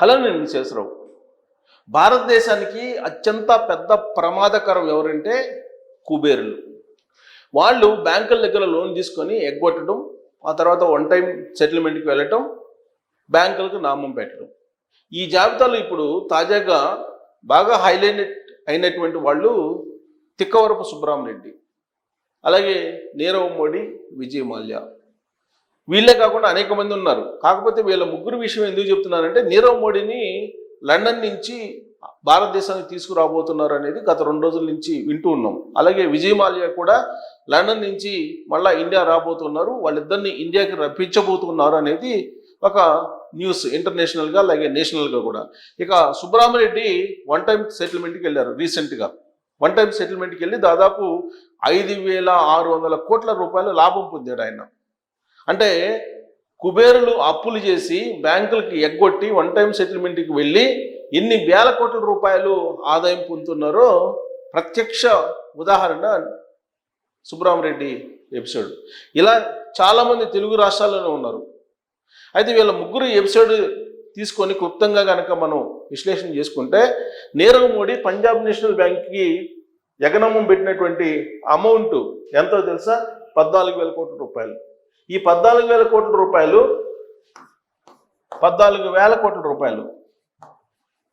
Hello నేను విశ్వేశ్వరరావు. భారతదేశానికి అత్యంత పెద్ద ప్రమాదకరం ఎవరంటే కుబేరులు. వాళ్ళు బ్యాంకుల దగ్గర లోన్ తీసుకొని ఎగ్గొట్టడం ఆ తర్వాత వన్ టైం సెటిల్మెంట్కి వెళ్ళటం బ్యాంకులకు నామం పెట్టడం. ఈ జాబితాలో ఇప్పుడు తాజాగా బాగా హైలైట్ అయినటువంటి వాళ్ళు తిక్కవరపు సుబ్రహ్మరెడ్డి. అలాగే నీరవ్ మోడీ విజయ్ మాల్యా. వీళ్ళే కాకుండా అనేక మంది ఉన్నారు. కాకపోతే వీళ్ళ ముగ్గురు విషయం ఎందుకు చెప్తున్నారంటే నీరవ్ మోడీని లండన్ నుంచి భారతదేశానికి తీసుకురాబోతున్నారు అనేది గత రెండు రోజుల నుంచి వింటూ ఉన్నాం. అలాగే విజయ్ మాల్యా కూడా లండన్ నుంచి మళ్ళా ఇండియా రాబోతున్నారు. వాళ్ళిద్దరిని ఇండియాకి రప్పించబోతున్నారు అనేది ఒక న్యూస్ ఇంటర్నేషనల్గా అలాగే నేషనల్గా కూడా. ఇక సుబ్రహ్మరెడ్డి వన్ టైం సెటిల్మెంట్కి వెళ్ళారు రీసెంట్గా. వన్ టైం సెటిల్మెంట్కి వెళ్ళి దాదాపు ఐదు వేల ఆరు వందల కోట్ల రూపాయల లాభం పొందాడు ఆయన. అంటే కుబేరులు అప్పులు చేసి బ్యాంకులకి ఎగ్గొట్టి వన్ టైం సెటిల్మెంట్కి వెళ్ళి ఎన్ని వేల కోట్ల రూపాయలు ఆదాయం పొందుతున్నారో ప్రత్యక్ష ఉదాహరణ సుబ్రహ్మరెడ్డి ఎపిసోడ్. ఇలా చాలామంది తెలుగు రాష్ట్రాల్లోనే ఉన్నారు. అయితే వీళ్ళ ముగ్గురు ఎపిసోడ్ తీసుకొని క్లుప్తంగా కనుక మనం విశ్లేషణ చేసుకుంటే నీరవ్ మోడీ పంజాబ్ నేషనల్ బ్యాంక్కి ఎగనమ్మం పెట్టినటువంటి అమౌంట్ ఎంతో తెలుసా? పద్నాలుగు వేల కోట్ల రూపాయలు. ఈ పద్నాలుగు వేల కోట్ల రూపాయలు పద్నాలుగు వేల కోట్ల రూపాయలు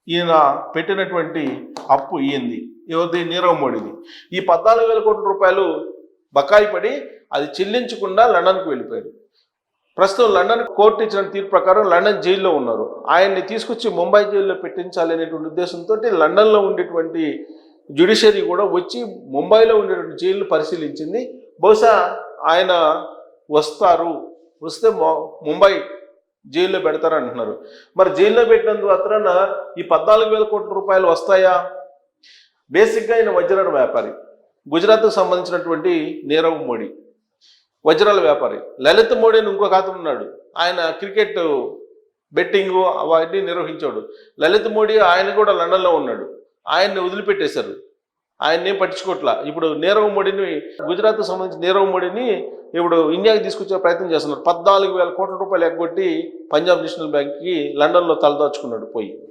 ఈయన పెట్టినటువంటి అప్పు ఈయంది ఎవరిది? నీరవ్ మోడీది. ఈ పద్నాలుగు వేల కోట్ల రూపాయలు బకాయి పడి అది చెల్లించకుండా లండన్కు వెళ్ళిపోయారు. ప్రస్తుతం లండన్ కోర్టు ఇచ్చిన తీర్పు ప్రకారం లండన్ జైల్లో ఉన్నారు. ఆయన్ని తీసుకొచ్చి ముంబై జైల్లో పెట్టించాలి అనేటువంటి ఉద్దేశంతో లండన్లో ఉండేటువంటి జ్యుడిషియరీ కూడా వచ్చి ముంబైలో ఉండేటువంటి జైలు పరిశీలించింది. బహుశా ఆయన వస్తారు. వస్తే ముంబై జైల్లో పెడతారు అంటున్నారు. మరి జైల్లో పెట్టినందు మాత్రాన ఈ పద్నాలుగు వేల కోట్ల రూపాయలు వస్తాయా? బేసిక్గా ఆయన వజ్రాల వ్యాపారి. గుజరాత్కు సంబంధించినటువంటి నీరవ్ మోడీ. వజ్రాల వ్యాపారి. లలిత్ మోడీ అని ఇంకొక అతను ఉన్నాడు. ఆయన క్రికెట్ బెట్టింగ్ అవన్నీ నిర్వహించాడు. లలిత్ మోడీ ఆయన కూడా లండన్లో ఉన్నాడు. ఆయన్ని వదిలిపెట్టేశారు. ఆయన్ని ఏం పట్టించుకోవట్లా ఇప్పుడు నీరవ్ మోడీని గుజరాత్కు సంబంధించిన నీరవ్ మోడీని ఇప్పుడు ఇండియాకి తీసుకొచ్చే ప్రయత్నం చేస్తున్నారు. పద్నాలుగు వేల కోట్ల రూపాయలు ఎగ్గొట్టి పంజాబ్ నేషనల్ బ్యాంక్కి లండన్లో తలదాచుకున్నాడు పోయి.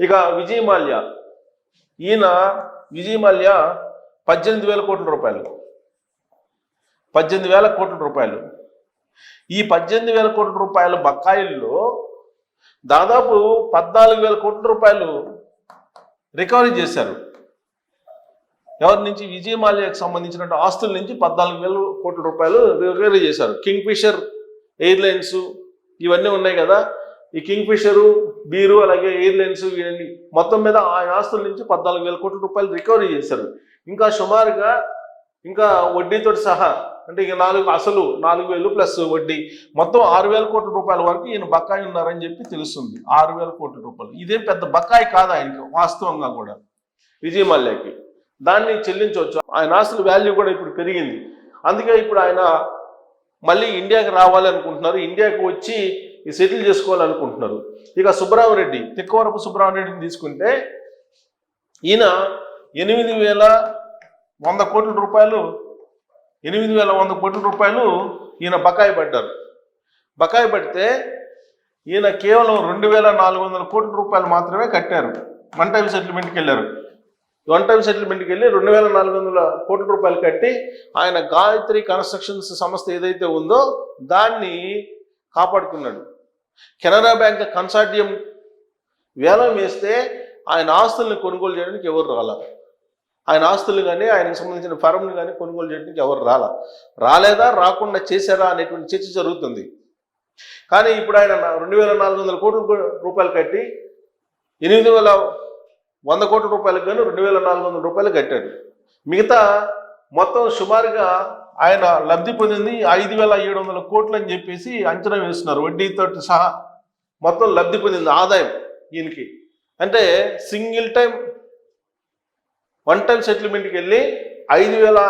ఇక విజయ్ మాల్యా. ఈయన విజయ్ మాల్యా పద్దెనిమిది వేల కోట్ల రూపాయలు. పద్దెనిమిది వేల కోట్ల రూపాయలు. ఈ పద్దెనిమిది వేల కోట్ల రూపాయల బకాయిల్లో దాదాపు పద్నాలుగు వేల కోట్ల రూపాయలు రికవరీ చేశారు. ఎవరి నుంచి విజయ్ మాల్యాకి సంబంధించిన ఆస్తుల నుంచి పద్నాలుగు వేల కోట్ల రూపాయలు రికవరీ చేశారు. కింగ్ ఫిషర్ ఎయిర్లైన్స్ ఇవన్నీ ఉన్నాయి కదా. ఈ కింగ్ ఫిషరు బీరు అలాగే ఎయిర్లైన్స్ ఇవన్నీ మొత్తం మీద ఆ ఆస్తుల నుంచి పద్నాలుగు వేల కోట్ల రూపాయలు రికవరీ చేశారు. ఇంకా సుమారుగా ఇంకా వడ్డీతో సహా అంటే ఇక నాలుగు అసలు నాలుగు వేలు ప్లస్ వడ్డీ మొత్తం ఆరు వేల కోట్ల రూపాయల వరకు ఈయన బకాయి ఉన్నారని చెప్పి తెలుస్తుంది. ఆరు వేల కోట్ల రూపాయలు. ఇదేం పెద్ద బకాయి కాదు ఆయనకి వాస్తవంగా కూడా? విజయమల్యాకి. దాన్ని చెల్లించవచ్చు. ఆయన ఆస్తుల వాల్యూ కూడా ఇప్పుడు పెరిగింది. అందుకే ఇప్పుడు ఆయన మళ్ళీ ఇండియాకి రావాలి అనుకుంటున్నారు. ఇండియాకి వచ్చి ఈ సెటిల్ చేసుకోవాలనుకుంటున్నారు ఇక సుబ్బరామరెడ్డి తిక్కవరపు సుబ్బరామరెడ్డిని తీసుకుంటే ఈయన ఎనిమిది వేల వంద కోట్ల రూపాయలు ఎనిమిది వేల వంద కోట్ల రూపాయలు ఈయన బకాయి పడ్డారు. బకాయి పడితే ఈయన కేవలం రెండు వేల నాలుగు వందల కోట్ల రూపాయలు మాత్రమే కట్టారు. వన్ టైం సెటిల్మెంట్కి వెళ్ళారు. వన్ టైం సెటిల్మెంట్కి వెళ్ళి రెండు వేల నాలుగు వందల కోట్ల రూపాయలు కట్టి ఆయన గాయత్రి కన్స్ట్రక్షన్స్ సంస్థ ఏదైతే ఉందో దాన్ని కాపాడుకున్నాడు. కెనరా బ్యాంక్ కన్సార్టియం వేలం వేస్తే ఆయన ఆస్తుల్ని కొనుగోలు చేయడానికి ఎవరు రాలా? ఆయన ఆస్తులు కానీ ఆయనకు సంబంధించిన ఫర్మ్ని కానీ కొనుగోలు చేయడానికి ఎవరు రాలా? రాలేదా? రాకుండా చేశారా అనేటువంటి చర్చ జరుగుతుంది. కానీ ఇప్పుడు ఆయన రెండు వేల నాలుగు వందల కోట్ల రూపాయలు కట్టి ఎనిమిది వేల వంద కోట్ల రూపాయలకు కానీ రెండు వేల నాలుగు వందల రూపాయలు కట్టాడు. మిగతా మొత్తం సుమారుగా ఆయన లబ్ధి పొందింది ఐదు వేల ఏడు వందల కోట్లు అని చెప్పేసి అంచనా వేస్తున్నారు. వడ్డీతో సహా మొత్తం లబ్ధి పొందింది ఆదాయం ఈయనకి. అంటే సింగిల్ టైం వన్ టైం సెటిల్మెంట్కి వెళ్ళి ఐదు వేల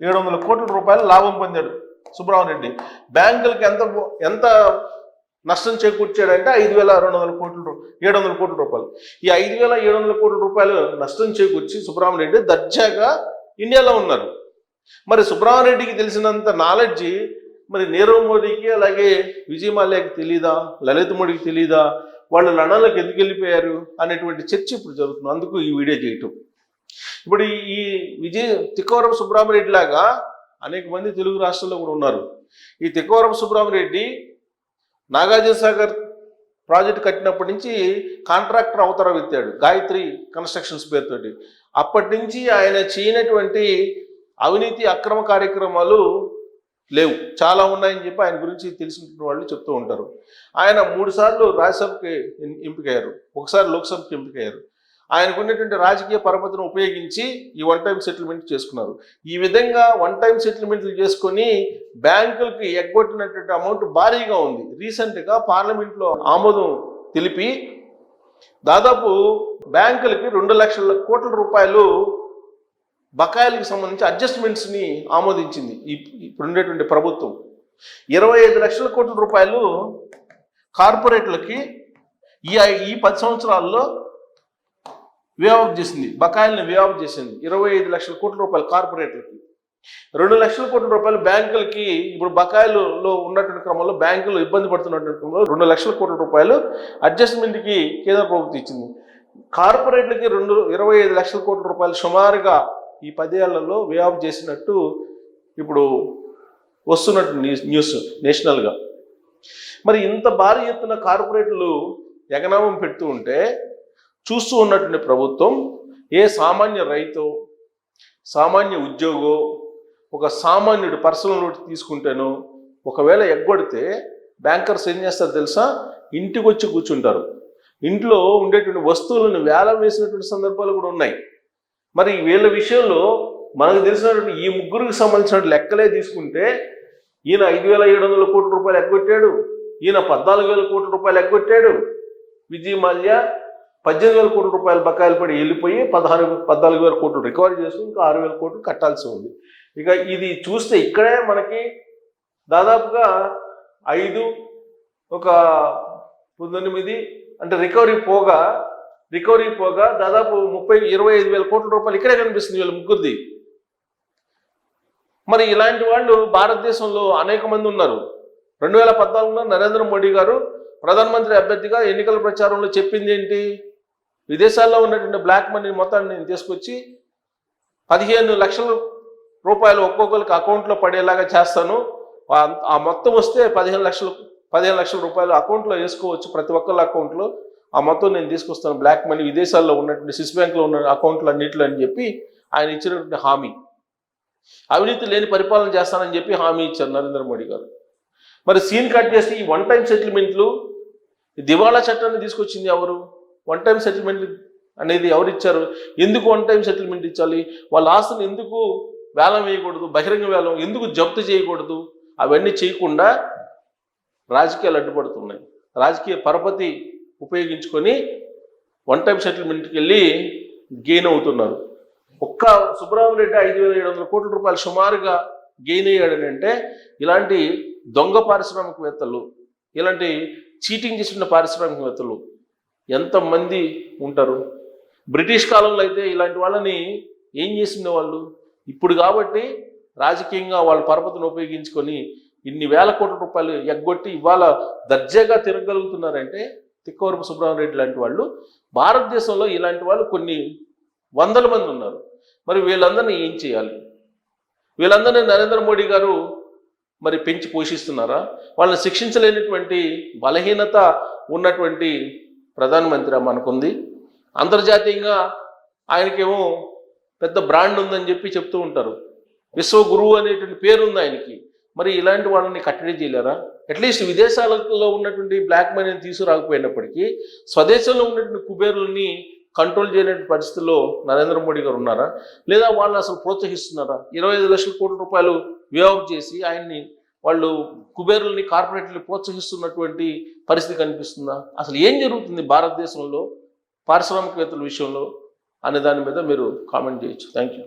ఏడు వందల కోట్ల రూపాయలు లాభం పొందాడు సుబ్రహ్మణ్యం బ్యాంకులకి ఎంత ఎంత నష్టం చేకూర్చాడంటే ఐదు వేల రెండు వందల కోట్ల ఏడు వందల కోట్ల రూపాయలు. ఈ ఐదు వేల ఏడు వందల కోట్ల రూపాయలు నష్టం చేకూర్చి సుబ్రహ్మణ్యం దర్జాగా ఇండియాలో ఉన్నారు. మరి సుబ్రహ్మణ్రెడ్డికి తెలిసినంత నాలెడ్జి మరి నీరవ్ మోడీకి అలాగే విజయ్ మాల్యాకి తెలీదా? లలిత్ మోడీకి తెలీదా? వాళ్ళు లండన్లోకి ఎందుకు వెళ్ళిపోయారు అనేటువంటి చర్చ ఇప్పుడు జరుగుతుంది. అందుకు ఈ వీడియో చేయటం. ఇప్పుడు ఈ- ఈ విజయ్ తిక్కవరం సుబ్రహ్మరెడ్డి లాగా అనేక మంది తెలుగు రాష్ట్రాల్లో కూడా ఉన్నారు. ఈ తిక్కవరం సుబ్రహ్మరెడ్డి నాగార్జున సాగర్ ప్రాజెక్ట్ కట్టినప్పటి నుంచి కాంట్రాక్టర్ అవతారం ఎత్తాడు గాయత్రి కన్స్ట్రక్షన్స్ పేరుతోటి. అప్పటి నుంచి ఆయన చేయనటువంటి అవినీతి అక్రమ కార్యక్రమాలు లేవు. చాలా ఉన్నాయని చెప్పి ఆయన గురించి తెలిసిన వాళ్ళు చెప్తూ ఉంటారు. ఆయన మూడుసార్లు రాజ్యసభకి ఎంపికయ్యారు. ఒకసారి లోక్సభకి ఎంపికయ్యారు. ఆయనకు ఉన్నటువంటి రాజకీయ పరపతిని ఉపయోగించి ఈ వన్ టైం సెటిల్మెంట్ చేసుకున్నారు. ఈ విధంగా వన్ టైం సెటిల్మెంట్లు చేసుకొని బ్యాంకులకి ఎగ్గొట్టినటువంటి అమౌంట్ భారీగా ఉంది. రీసెంట్గా పార్లమెంట్లో ఆమోదం తెలిపి దాదాపు బ్యాంకులకి రెండు లక్షల కోట్ల రూపాయలు బకాయిలకు సంబంధించి అడ్జస్ట్మెంట్స్ని ఆమోదించింది. ఇప్పుడు ఉండేటువంటి ప్రభుత్వం. ఇరవై ఐదు లక్షల కోట్ల రూపాయలు కార్పొరేట్లకి ఈ ఈ పది సంవత్సరాల్లో వేఆఫ్ చేసింది. బకాయిల్ని వేఆఫ్ చేసింది. ఇరవై ఐదు లక్షల కోట్ల రూపాయలు కార్పొరేట్లకి. రెండు లక్షల కోట్ల రూపాయలు బ్యాంకులకి ఇప్పుడు బకాయిలలో ఉన్నటువంటి క్రమంలో బ్యాంకులు ఇబ్బంది పడుతున్నటువంటి క్రమంలో రెండు లక్షల కోట్ల రూపాయలు అడ్జస్ట్మెంట్కి కేంద్ర ప్రభుత్వం ఇచ్చింది. కార్పొరేట్లకి రెండు ఇరవై ఐదు లక్షల కోట్ల రూపాయలు సుమారుగా ఈ పదేళ్ళలో వే ఆఫ్ చేసినట్టు ఇప్పుడు వస్తున్నట్టు న్యూస్ న్యూస్ నేషనల్గా. మరి ఇంత భారీ ఎత్తున కార్పొరేట్లు ఎగనామం పెడుతూ ఉంటే చూస్తూ ఉన్నటువంటి ప్రభుత్వం ఏ సామాన్య రైతు సామాన్య ఉద్యోగో ఒక సామాన్యుడు పర్సనల్ లోటు తీసుకుంటేనో ఒకవేళ ఎగ్గొడితే బ్యాంకర్స్ ఏం చేస్తారు తెలుసా? ఇంటికి వచ్చి కూర్చుంటారు. ఇంట్లో ఉండేటువంటి వస్తువులను వేల వేసినటువంటి సందర్భాలు కూడా ఉన్నాయి. మరి వీళ్ళ విషయంలో మనకు తెలిసినటువంటి ఈ ముగ్గురికి సంబంధించిన లెక్కలే తీసుకుంటే ఈయన ఐదు వేల ఏడు వందల కోట్ల రూపాయలు ఎగ్గొట్టాడు. ఈయన పద్నాలుగు వేల కోట్ల రూపాయలు ఎగ్గొట్టాడు. విజయ్ మాల్యా పద్దెనిమిది వేల కోట్ల రూపాయలు బకాయిలు పడి వెళ్ళిపోయి పదహారు పద్నాలుగు వేల కోట్లు రికవరీ చేసి ఇంకా ఆరు వేల కోట్లు కట్టాల్సి ఉంది. ఇక ఇది చూస్తే ఇక్కడే మనకి దాదాపుగా ఐదు ఒక పంతొమ్మిది అంటే రికవరీ పోగా రికవరీ పోగా దాదాపు ముప్పై ఇరవై ఐదు వేల కోట్ల రూపాయలు ఇక్కడే కనిపిస్తుంది వీళ్ళ ముగ్గురిది. మరి ఇలాంటి వాళ్ళు భారతదేశంలో అనేక మంది ఉన్నారు. రెండు వేల పద్నాలుగులో నరేంద్ర మోడీ గారు ప్రధానమంత్రి అభ్యర్థిగా ఎన్నికల ప్రచారంలో చెప్పింది ఏంటి? విదేశాల్లో ఉన్నటువంటి బ్లాక్ మనీ మొత్తాన్ని నేను తీసుకొచ్చి పదిహేను లక్షల రూపాయలు ఒక్కొక్కరికి అకౌంట్లో పడేలాగా చేస్తాను. ఆ- మొత్తం వస్తే పదిహేను లక్షలు పదిహేను లక్షల రూపాయలు అకౌంట్లో వేసుకోవచ్చు ప్రతి ఒక్కళ్ళ అకౌంట్లో. ఆ మొత్తం నేను తీసుకొస్తాను బ్లాక్ మనీ. విదేశాల్లో ఉన్నటువంటి స్విస్ బ్యాంక్లో ఉన్న అకౌంట్లు అన్నింటిలో అని చెప్పి ఆయన ఇచ్చినటువంటి హామీ. అవినీతి లేని పరిపాలన చేస్తానని చెప్పి హామీ ఇచ్చారు నరేంద్ర మోడీ గారు. మరి సీన్ కట్ చేసి ఈ వన్ టైం సెటిల్మెంట్లు దివాళా చట్టాన్ని తీసుకొచ్చింది ఎవరు? వన్ టైం సెటిల్మెంట్ అనేది ఎవరు ఇచ్చారు? ఎందుకు వన్ టైం సెటిల్మెంట్ ఇచ్చాలి? వాళ్ళ ఆస్తులు ఎందుకు వేలం వేయకూడదు? బహిరంగ వేలం ఎందుకు జప్తు చేయకూడదు? అవన్నీ చేయకుండా రాజకీయాలు అడ్డుపడుతున్నాయి. రాజకీయ పరపతి ఉపయోగించుకొని వన్ టైం సెటిల్మెంట్కి వెళ్ళి గెయిన్ అవుతున్నారు. ఒక్క సుబ్రహ్మరెడ్డి ఐదు వేల ఏడు వందల కోట్ల రూపాయలు సుమారుగా గెయిన్ అయ్యాడని అంటే ఇలాంటి దొంగ పారిశ్రామికవేత్తలు ఇలాంటి చీటింగ్ చేసిన పారిశ్రామికవేత్తలు ఎంతమంది ఉంటారు? బ్రిటిష్ కాలంలో అయితే ఇలాంటి వాళ్ళని ఏం చేసిండే వాళ్ళు? ఇప్పుడు కాబట్టి రాజకీయంగా వాళ్ళ పరపతిని ఉపయోగించుకొని ఇన్ని వేల కోట్ల రూపాయలు ఎగ్గొట్టి ఇవాళ దర్జాగా తిరగలుగుతున్నారంటే తిక్కవరపు సుబ్రహ్మరెడ్డి లాంటి వాళ్ళు భారతదేశంలో ఇలాంటి వాళ్ళు కొన్ని వందల మంది ఉన్నారు. మరి వీళ్ళందరినీ ఏం చేయాలి? వీళ్ళందరినీ నరేంద్ర మోడీ గారు మరి పెంచి పోషిస్తున్నారా? వాళ్ళని శిక్షించలేనటువంటి బలహీనత ఉన్నటువంటి ప్రధానమంత్రి మనకుంది అంతర్జాతీయంగా ఆయనకేమో పెద్ద బ్రాండ్ ఉందని చెప్పి చెప్తూ ఉంటారు. విశ్వ గురువు అనేటువంటి పేరు ఉంది ఆయనకి. మరి ఇలాంటి వాళ్ళని కట్టడి చేయలేరా? అట్లీస్ట్ విదేశాలలో ఉన్నటువంటి బ్లాక్ మనీని తీసుకురాకపోయినప్పటికీ స్వదేశంలో ఉన్నటువంటి కుబేరుల్ని కంట్రోల్ చేయలేని పరిస్థితుల్లో నరేంద్ర మోడీ గారు ఉన్నారా? లేదా వాళ్ళు అసలు ప్రోత్సహిస్తున్నారా? ఇరవై ఐదు లక్షల కోట్ల రూపాయలు వేవ్ చేసి ఆయన్ని వాళ్ళు కుబేరుల్ని కార్పొరేట్ని ప్రోత్సహిస్తున్నటువంటి పరిస్థితి కనిపిస్తుందా? అసలు ఏం జరుగుతుంది భారతదేశంలో? పారిశ్రామికవేత్తల విషయంలో అనే దాని మీద మీరు కామెంట్ చేయొచ్చు. Thank you